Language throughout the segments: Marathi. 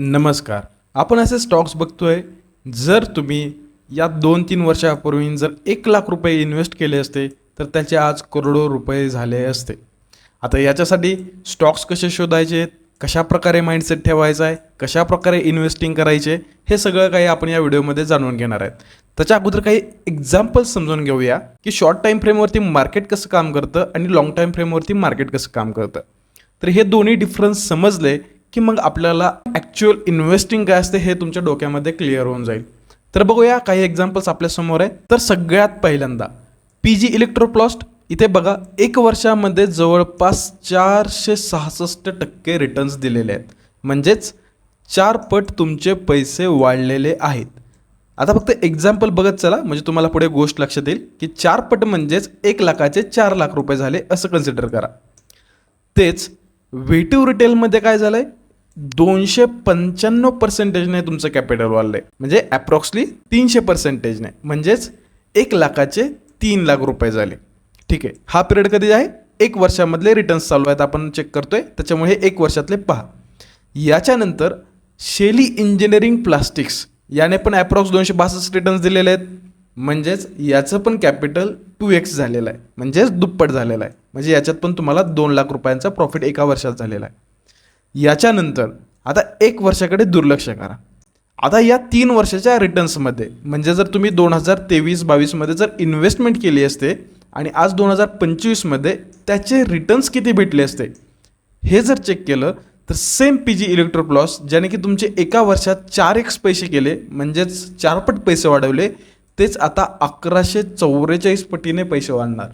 नमस्कार. आपण असे स्टॉक्स बघतोय जर तुम्ही या दोन तीन वर्षापूर्वी जर एक लाख रुपये इन्व्हेस्ट केले असते तर त्याचे आज करोडो रुपये झाले असते. आता याच्यासाठी स्टॉक्स कसे शोधायचे कशा प्रकारे माइंडसेट ठेवायचा आहे कशा प्रकारे इन्व्हेस्टिंग करायचे हे सगळं काही आपण या व्हिडिओमध्ये जाणून घेणार आहेत. त्याच्या अगोदर काही एक्झाम्पल्स समजून घेऊया की शॉर्ट टाईम फ्रेमवरती मार्केट कसं काम करतं आणि लॉंग टाईम फ्रेमवरती मार्केट कसं काम करतं. तर हे दोन्ही डिफरन्स समजले की मग आपल्याला ॲक्च्युअल इन्व्हेस्टिंग काय असते हे तुमच्या डोक्यामध्ये क्लिअर होऊन जाईल. तर बघूया काही एक्झाम्पल्स आपल्यासमोर आहे तर सगळ्यात पहिल्यांदा पी जी इलेक्ट्रोप्लॉस्ट इथे बघा एक वर्षामध्ये जवळपास चारशे सहासष्ट टक्के रिटर्न्स दिलेले आहेत. म्हणजेच चार पट तुमचे पैसे वाढलेले आहेत. आता फक्त एक्झाम्पल बघत चला म्हणजे तुम्हाला पुढे गोष्ट लक्षात येईल की चार पट म्हणजेच एक लाखाचे चार लाख रुपये झाले असं कन्सिडर करा. तेच व्हेटिव्ह रिटेलमध्ये काय झालं आहे दोनशे पंच्याण्णव पर्सेंटेजने तुमचं कॅपिटल वाढलंय. म्हणजे अप्रॉक्सली तीनशे पर्सेंटेजने म्हणजेच एक लाखाचे तीन लाख रुपये झाले. ठीक आहे. हा पिरियड कधी आहे? एक वर्षामधले रिटर्न्स चालू आहेत. आपण चेक करतोय. त्याच्यामुळे हे एक वर्षातले पहा. याच्यानंतर शेली इंजिनिअरिंग प्लास्टिक्स याने पण ॲप्रॉक्स दोनशे बासष्ट रिटर्न्स दिलेले आहेत. म्हणजेच याचं पण कॅपिटल टू एक्स झालेलं आहे. म्हणजेच दुप्पट झालेलं आहे. म्हणजे याच्यात पण तुम्हाला दोन लाख रुपयांचा प्रॉफिट एका वर्षात झालेला आहे. याच्यानंतर आता एक वर्षाकडे दुर्लक्ष करा. आता या तीन वर्षाच्या रिटर्न्समध्ये म्हणजे जर तुम्ही दोन हजार तेवीस बावीसमध्ये जर इन्व्हेस्टमेंट केली असते आणि आज दोन हजार पंचवीसमध्ये त्याचे रिटर्न्स किती भेटले असते हे जर चेक केलं तर सेम पी जी इलेक्ट्रोप्लॉस ज्याने की तुमचे एका वर्षात चार एक्स पैसे केले म्हणजेच चारपट पैसे वाढवले तेच आता अकराशे चौवेचाळीस पटीने पैसे वाढणार.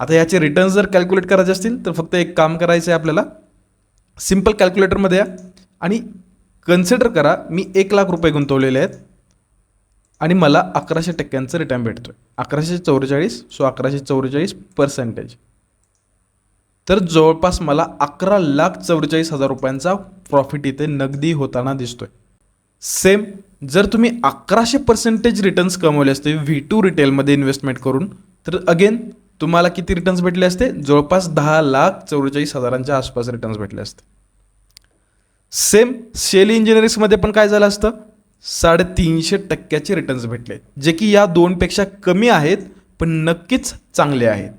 आता याचे रिटर्न्स जर कॅल्क्युलेट करायचे असतील तर फक्त एक काम करायचं आहे आपल्याला सिंपल कॅल्क्युलेटरमध्ये या. आणि कन्सिडर करा मी एक लाख रुपये गुंतवलेले आहेत आणि मला अकराशे टक्क्यांचं रिटर्न भेटतो आहे अकराशे चौवेचाळीस सो अकराशे चौवेचाळीस पर्सेंटेज तर जवळपास मला अकरा लाख चौवेचाळीस हजार रुपयांचा प्रॉफिट इथे नगदी होताना दिसतोय. सेम जर तुम्ही अकराशे पर्सेंटेज रिटर्न्स कमवले असते व्ही टू रिटेलमध्ये इन्व्हेस्टमेंट करून तर अगेन तुम्हाला किती रिटर्न्स भेटले असते? जवळपास दहा लाख चौवेचाळीस हजारांच्या आसपास रिटर्न्स भेटले असते. सेम शेली इंजिनिअरिंग्समध्ये पण काय झालं असतं? साडेतीनशे टक्क्याचे रिटर्न्स भेटले. जे की या दोनपेक्षा कमी आहेत पण नक्कीच चांगले आहेत.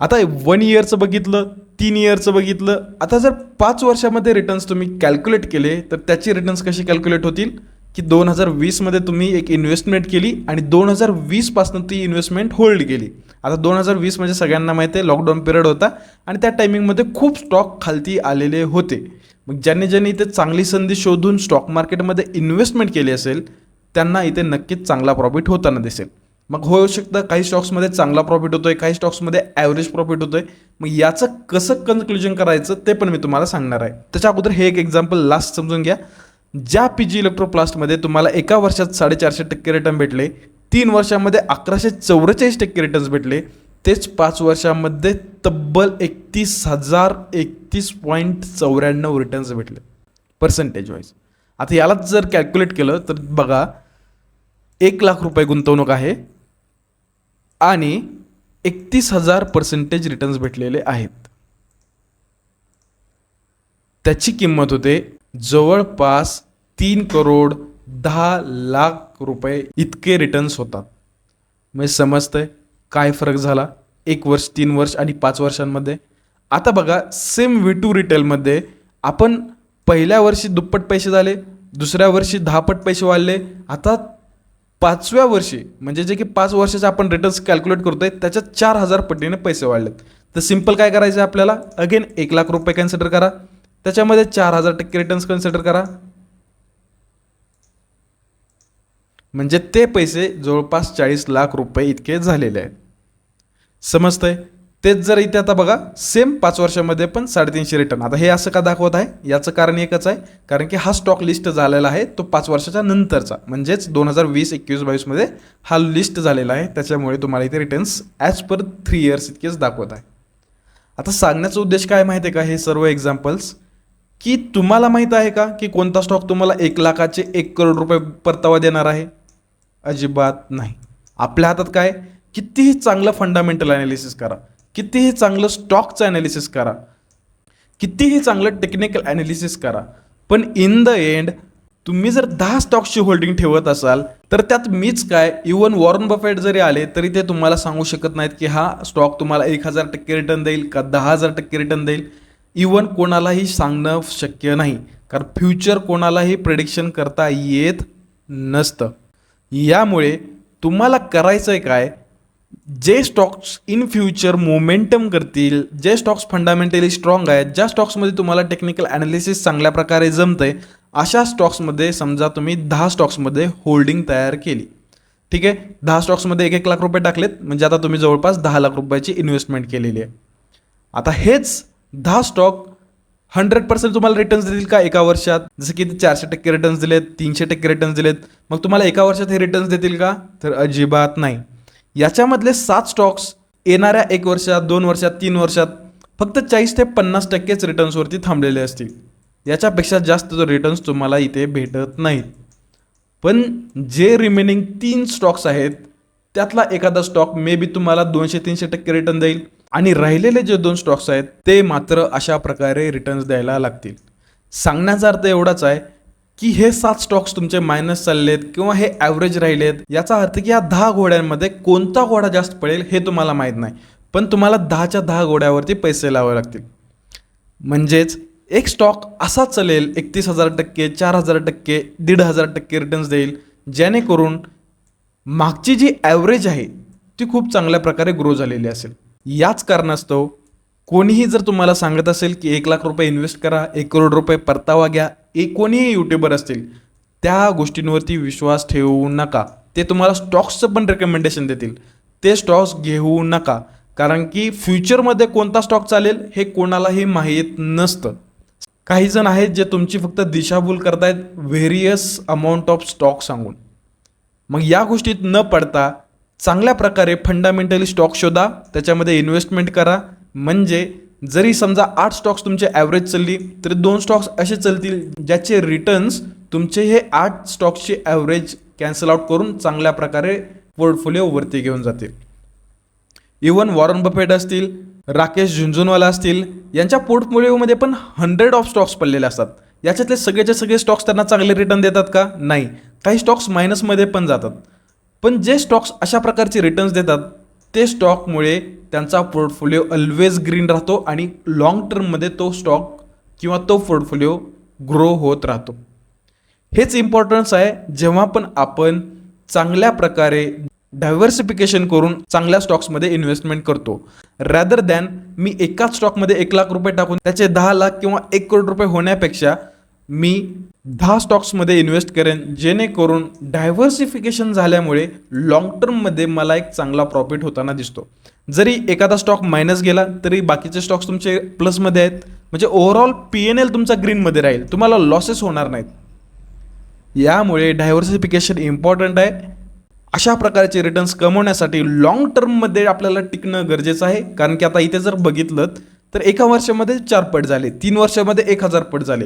आता वन इयरचं बघितलं तीन इयरचं बघितलं आता जर पाच वर्षामध्ये रिटर्न्स तुम्ही कॅल्क्युलेट केले तर त्याचे रिटर्न्स कसे कॅल्क्युलेट होतील? की दोन हजार वीसमध्ये तुम्ही एक इन्व्हेस्टमेंट केली आणि दोन हजार वीसपासून ती इन्व्हेस्टमेंट होल्ड केली. आता दोन हजार वीस म्हणजे सगळ्यांना माहिती आहे लॉकडाऊन पिरियड होता आणि त्या टायमिंगमध्ये खूप स्टॉक खालती आलेले होते. मग ज्यांनी ज्यांनी इथे चांगली संधी शोधून स्टॉक मार्केटमध्ये इन्व्हेस्टमेंट केली असेल त्यांना इथे नक्कीच चांगला प्रॉफिट होताना दिसेल. मग होऊ शकतं काही स्टॉक्समध्ये चांगला प्रॉफिट होतोय काही स्टॉक्समध्ये ॲव्हरेज प्रॉफिट होतोय. मग याचं कसं कन्क्लुजन करायचं ते पण मी तुम्हाला सांगणार आहे. त्याच्या अगोदर हे एक एक्झाम्पल लास्ट समजून घ्या. ज्या पी जी इलेक्ट्रोप्लास्टमध्ये तुम्हाला एका वर्षात साडेचारशे टक्के रिटर्न भेटले तीन वर्षामध्ये अकराशे चौवेचाळीस टक्के रिटर्न्स भेटले तेच पाच वर्षामध्ये तब्बल एकतीस हजार एकतीस पॉईंट चौऱ्याण्णव रिटर्न्स भेटले. पर्सेंटेज वाईज आता यालाच जर कॅल्क्युलेट केलं तर बघा एक लाख रुपये गुंतवणूक आहे आणि एकतीस हजार पर्सेंटेज रिटर्न्स भेटलेले आहेत. त्याची किंमत होते जवळपास तीन करोड दहा लाख रुपये इतके रिटर्न्स होतात. म्हणजे समजतंय? काय फरक झाला? एक वर्ष तीन वर्ष आणि पाच वर्षांमध्ये? आता बघा सेम व्ही टू रिटेलमध्ये आपण पहिल्या वर्षी दुप्पट पैसे झाले दुसऱ्या वर्षी दहापट पैसे वाढले आता पाचव्या वर्षी म्हणजे जे की पाच वर्षाचे आपण रिटर्न्स कॅल्क्युलेट करतोय त्याच्यात चार हजार पटीने पैसे वाढलेत. तर सिंपल काय करायचं आहे आपल्याला? अगेन एक लाख रुपये कन्सिडर करा. त्याच्यामध्ये चार हजार टक्के रिटर्न्स कन्सिडर करा. म्हणजे ते पैसे जवळपास चाळीस लाख रुपये इतके झालेले आहेत. समजतंय? तेच जर इथे आता बघा सेम पाच वर्षामध्ये पण साडेतीनशे रिटर्न आता हे असं का दाखवत आहे? याचं कारण एकच आहे. कारण की हा स्टॉक लिस्ट झालेला आहे तो पाच वर्षाच्या नंतरचा. म्हणजेच दोन हजार वीस एकवीस बावीसमध्ये हा लिस्ट झालेला आहे. त्याच्यामुळे तुम्हाला इथे returns as per three years इतकेच दाखवत आहे. आता सांगण्याचा उद्देश काय माहिती आहे का? हे सर्व एक्झाम्पल्स की तुम्हाला माहीत आहे का की कोणता स्टॉक तुम्हाला एक लाखाचे एक करोड रुपये परतावा देणार आहे? अजिबात नाही. आपल्या हातात काय? कितीही चांगलं फंडामेंटल ॲनालिसिस करा. कितीही चांगलं स्टॉकचं ॲनालिसिस करा. कितीही चांगलं टेक्निकल ॲनालिसिस करा. पण इन द एंड तुम्ही जर दहा स्टॉक्सची होल्डिंग ठेवत असाल तर त्यात मीच काय? इवन वॉरन बफेट जरी आले तरी ते तुम्हाला सांगू शकत नाहीत की हा स्टॉक तुम्हाला एक हजार टक्के रिटर्न देईल का दहा हजार टक्के रिटर्न देईल? इवन कोणालाही सांगणं शक्य नाही. कारण फ्युचर कोणालाही प्रेडिक्शन करता येत नसतं. यामुळे तुम्हाला करायचं आहे काय? जे स्टॉक्स इन फ्युचर मोमेंटम करतील जे स्टॉक्स फंडामेंटली स्ट्रॉंग आहेत ज्या स्टॉक्समध्ये तुम्हाला टेक्निकल ॲनालिसिस चांगल्या प्रकारे जमतंय अशा स्टॉक्समध्ये समजा तुम्ही दहा स्टॉक्समध्ये होल्डिंग तयार केली. ठीक आहे? दहा स्टॉक्समध्ये एक एक लाख रुपये टाकलेत म्हणजे आता तुम्ही जवळपास दहा लाख रुपयाची इन्व्हेस्टमेंट केलेली आहे. आता हेच दहा स्टॉक हंड्रेड पर्सेंट तुम्हाला रिटर्न्स देतील का एका वर्षात? जसं की ते चारशे टक्के रिटर्न्स दिलेत तीनशे टक्के रिटर्न्स दिलेत. मग तुम्हाला एका वर्षात हे रिटर्न्स देतील का? तर अजिबात नाही. याच्यामधले सात स्टॉक्स येणाऱ्या एक वर्षात दोन वर्षात तीन वर्षात फक्त चाळीस ते पन्नास टक्केच रिटर्न्सवरती थांबलेले असतील. याच्यापेक्षा जास्त रिटर्न्स तुम्हाला इथे भेटत नाहीत. पण जे रिमेनिंग तीन स्टॉक्स आहेत त्यातला एखादा स्टॉक मे बी तुम्हाला दोनशे तीनशे टक्के रिटर्न देईल. आणि राहिलेले जे दोन स्टॉक्स आहेत ते मात्र अशा प्रकारे रिटर्न्स द्यायला लागतील. सांगण्याचा अर्थ एवढाच आहे की हे सात स्टॉक्स तुमचे मायनस चाललेत किंवा हे ॲव्हरेज राहिलेत याचा अर्थ की या दहा घोड्यांमध्ये कोणता घोडा जास्त पडेल हे तुम्हाला माहीत नाही. पण तुम्हाला दहाच्या दहा घोड्यावरती पैसे लावावे लागतील. म्हणजेच एक स्टॉक असा चालेल एकतीस हजार टक्के चार हजार टक्के दीड हजार टक्के रिटर्न्स देईल जेणेकरून मागची जी ॲव्हरेज आहे ती खूप चांगल्या प्रकारे ग्रो झालेली असेल. याच कारणास्तव कोणीही जर तुम्हाला सांगत असेल की एक लाख रुपये इन्व्हेस्ट करा एक करोड रुपये परतावा घ्या एक कोणीही यूट्यूबर असतील त्या गोष्टींवरती विश्वास ठेवू नका. ते तुम्हाला स्टॉक्सचं पण रेकमेंडेशन देतील. ते स्टॉक्स घेऊ नका. कारण की फ्युचरमध्ये कोणता स्टॉक चालेल हे कोणालाही माहीत नसतं. काही जण आहेत जे तुमची फक्त दिशाभूल करतायत व्हेरियस अमाऊंट ऑफ स्टॉक सांगून. मग या गोष्टीत न पडता चांगल्या प्रकारे फंडामेंटली स्टॉक शोधा त्याच्यामध्ये इन्व्हेस्टमेंट करा. म्हणजे जरी समजा आठ स्टॉक्स तुमचे ॲव्हरेज चालली तरी दोन स्टॉक्स असे चालतील ज्याचे रिटर्न्स तुमचे हे आठ स्टॉक्सचे ॲव्हरेज कॅन्सल आउट करून चांगल्या प्रकारे पोर्टफोलिओवरती घेऊन जातील. इवन वॉरन बफेट असतील राकेश झुंझुनवाला असतील यांच्या पोर्टफोलिओमध्ये पण हंड्रेड ऑफ स्टॉक्स पडलेले असतात. याच्यातले सगळेचे सगळे स्टॉक्स त्यांना चांगले रिटर्न देतात का? नाही. काही स्टॉक्स मायनसमध्ये पण जातात. पण जे स्टॉक्स अशा प्रकारचे रिटर्न्स देतात ते स्टॉकमुळे त्यांचा पोर्टफोलिओ ऑलवेज ग्रीन राहतो आणि लाँग टर्ममध्ये तो स्टॉक किंवा तो पोर्टफोलिओ ग्रो होत राहतो. हेच इम्पॉर्टन्स आहे जेव्हा पण आपण चांगल्या प्रकारे डायव्हर्सिफिकेशन करून चांगल्या स्टॉक्समध्ये इन्व्हेस्टमेंट करतो. रॅदर दॅन मी एकाच स्टॉकमध्ये एक लाख रुपये टाकून त्याचे दहा लाख किंवा एक करोड रुपये होण्यापेक्षा मी दहा स्टॉक्समध्ये इन्व्हेस्ट करेन जेणेकरून डायव्हर्सिफिकेशन झाल्यामुळे लाँग टर्ममध्ये मला एक चांगला प्रॉफिट होताना दिसतो. जरी एखादा स्टॉक मायनस गेला तरी बाकीचे स्टॉक्स तुमचे प्लसमध्ये आहेत. म्हणजे ओव्हरऑल पी एन एल तुमचा ग्रीनमध्ये राहील. तुम्हाला लॉसेस होणार नाहीत. यामुळे डायव्हर्सिफिकेशन इम्पॉर्टंट आहे. अशा प्रकारचे रिटर्न्स कमवण्यासाठी लाँग टर्ममध्ये आपल्याला टिकणं गरजेचं आहे. कारण की आता इथे जर बघितलं तर एका वर्षामध्ये चार पट झाले. तीन वर्षामध्ये एक हजार पट झाले.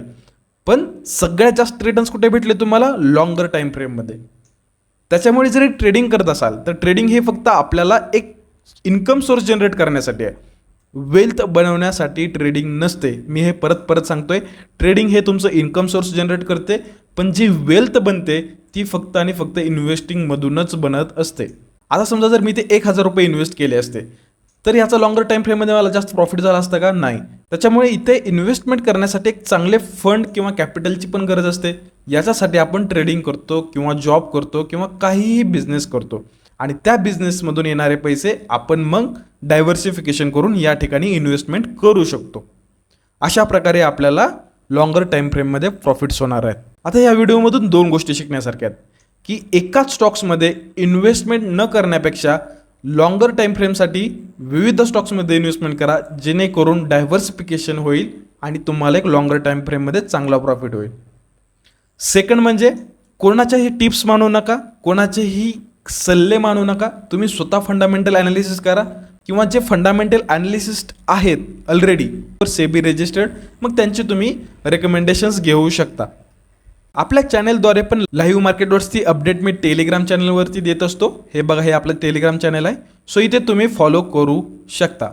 पण सगळ्यात जास्त रिटर्न्स कुठे भेटले तुम्हाला? लॉंगर टाईम फ्रेममध्ये त्याच्यामुळे जरी ट्रेडिंग करत असाल तर ट्रेडिंग हे फक्त आपल्याला एक इन्कम सोर्स जनरेट करण्यासाठी आहे. वेल्थ बनवण्यासाठी ट्रेडिंग नसते. मी हे परत परत सांगतोय. ट्रेडिंग हे तुमचं इन्कम सोर्स जनरेट करते पण जी वेल्थ बनते ती फक्त आणि फक्त इन्व्हेस्टिंगमधूनच बनत असते. आता समजा जर मी ते एक हजार रुपये इन्व्हेस्ट केले असते तर याचा लॉंगर टाईम फ्रेममध्ये मला जास्त प्रॉफिट झाला असतं का? नाही. त्याच्यामुळे इथे इन्व्हेस्टमेंट करण्यासाठी एक चांगले फंड किंवा कॅपिटलची पण गरज असते. याच्यासाठी आपण ट्रेडिंग करतो किंवा जॉब करतो किंवा काहीही बिझनेस करतो. आणि त्या बिझनेसमधून येणारे पैसे आपण मग डायव्हर्सिफिकेशन करून या ठिकाणी इन्व्हेस्टमेंट करू शकतो. अशा प्रकारे आपल्याला लॉंगर टाईम फ्रेममध्ये प्रॉफिट्स होणार आहेत. आता या व्हिडिओमधून दोन गोष्टी शिकण्यासारख्या आहेत. की एकाच स्टॉक्समध्ये इन्व्हेस्टमेंट न करण्यापेक्षा लॉंगर टाईम फ्रेमसाठी विविध स्टॉक्समध्ये इन्व्हेस्टमेंट करा जेणेकरून डायव्हर्सिफिकेशन होईल आणि तुम्हाला एक लॉंगर टाईम फ्रेममध्ये चांगला प्रॉफिट होईल. सेकंड म्हणजे कोणाच्याही टिप्स मानू नका कोणाचेही सल्ले मानू नका. तुम्ही स्वतः फंडामेंटल ॲनालिसिस करा किंवा जे फंडामेंटल ॲनालिसिस्ट आहेत ऑलरेडी सेबी रजिस्टर्ड मग त्यांचे तुम्ही रेकमेंडेशन्स घेऊ शकता. आपल्या चॅनेलद्वारे पण लाईव्ह मार्केटवरती अपडेट मी टेलिग्राम चॅनलवरती देत असतो. हे बघा हे आपलं टेलिग्राम चॅनल आहे. सो इथे तुम्ही फॉलो करू शकता.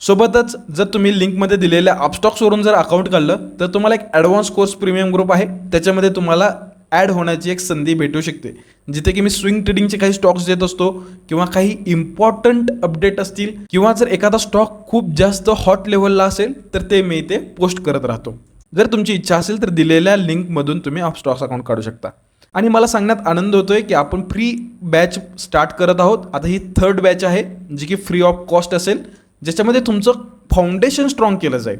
सोबतच जर तुम्ही लिंकमध्ये दिलेल्या अपस्टॉक्सवरून जर अकाउंट काढलं तर तुम्हाला एक ॲडव्हान्स कोर्स प्रीमियम ग्रुप आहे. त्याच्यामध्ये तुम्हाला ॲड होण्याची एक संधी भेटू शकते. जिथे की मी स्विंग ट्रेडिंगचे काही स्टॉक्स देत असतो किंवा काही इम्पॉर्टंट अपडेट असतील किंवा जर एखादा स्टॉक खूप जास्त हॉट लेवलला असेल तर ते मी इथे पोस्ट करत राहतो. जर तुमची इच्छा असेल तर दिलेल्या लिंकमधून तुम्ही अपस्टॉक्स अकाउंट काढू शकता. आणि मला सांगण्यात आनंद होतोय की आपण फ्री बॅच स्टार्ट करत आहोत. आता ही थर्ड बॅच आहे जी की फ्री ऑफ कॉस्ट असेल ज्याच्यामध्ये तुमचं फाउंडेशन स्ट्रॉंग केलं जाईल.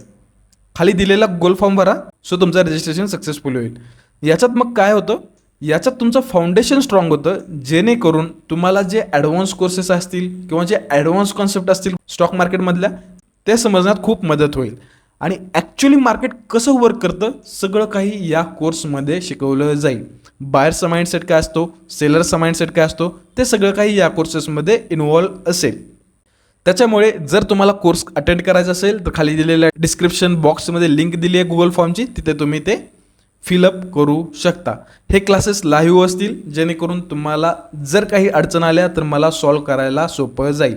खाली दिलेला गोल फॉर्म भरा सो तुमचं रजिस्ट्रेशन सक्सेसफुल होईल. याच्यात मग काय होतं? याच्यात तुमचं फाउंडेशन स्ट्रॉंग होतं जेणेकरून तुम्हाला जे ॲडव्हान्स कोर्सेस असतील किंवा जे ॲडव्हान्स कॉन्सेप्ट असतील स्टॉक मार्केटमधल्या ते समजण्यात खूप मदत होईल. आणि ॲक्च्युली मार्केट कसं वर्क करतं? सगळं काही या कोर्समध्ये शिकवलं जाईल. बायरचा माइंडसेट काय असतो? सेलरचा माइंडसेट काय असतो? ते सगळं काही या कोर्सेसमध्ये इन्वॉल्व असेल. त्याच्यामुळे जर तुम्हाला कोर्स अटेंड करायचा असेल तर खाली दिलेल्या डिस्क्रिप्शन बॉक्समध्ये लिंक दिली आहे गुगल फॉर्मची तिथे तुम्ही ते फिलअप करू शकता. हे क्लासेस लाईव्ह असतील जेणेकरून तुम्हाला जर काही अडचण आल्या तर मला सॉल्व करायला सोपं जाईल.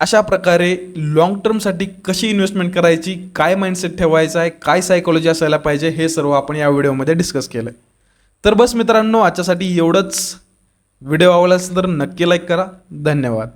अशा प्रकारे लॉंग टर्मसाठी कशी इन्व्हेस्टमेंट करायची काय माइंडसेट ठेवायचा आहे काय सायकोलॉजी असायला पाहिजे हे सर्व आपण या व्हिडिओमध्ये डिस्कस केलं तर बस मित्रांनो आजच्यासाठी एवढंच. व्हिडिओ आवडला असेल तर नक्की लाईक करा. धन्यवाद.